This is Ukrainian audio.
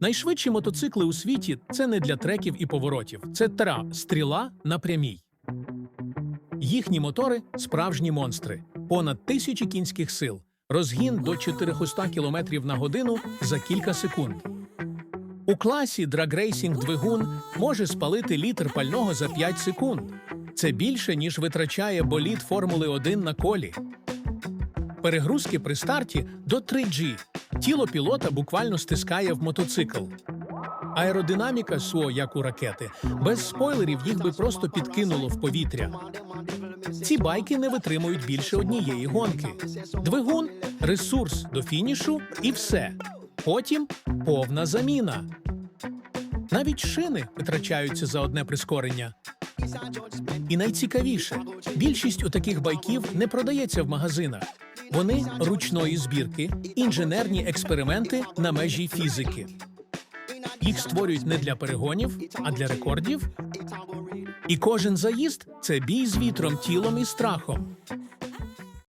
Найшвидші мотоцикли у світі це не для треків і поворотів, це тра стріла на прямій. Їхні мотори справжні монстри, понад тисячі кінських сил, розгін до 400 км на годину за кілька секунд. У класі драгрейсінг двигун може спалити літр пального за 5 секунд. Це більше, ніж витрачає болід Формули 1 на колі. Перегрузки при старті до 3G. Тіло пілота буквально стискає в мотоцикл. Аеродинаміка СО, як у ракети, без спойлерів їх би просто підкинуло в повітря. Ці байки не витримують більше однієї гонки. Двигун, ресурс до фінішу і все. Потім повна заміна. Навіть шини витрачаються за одне прискорення. І найцікавіше, більшість у таких байків не продається в магазинах. Вони ручної збірки, інженерні експерименти на межі фізики. Їх створюють не для перегонів, а для рекордів. І кожен заїзд це бій з вітром, тілом і страхом.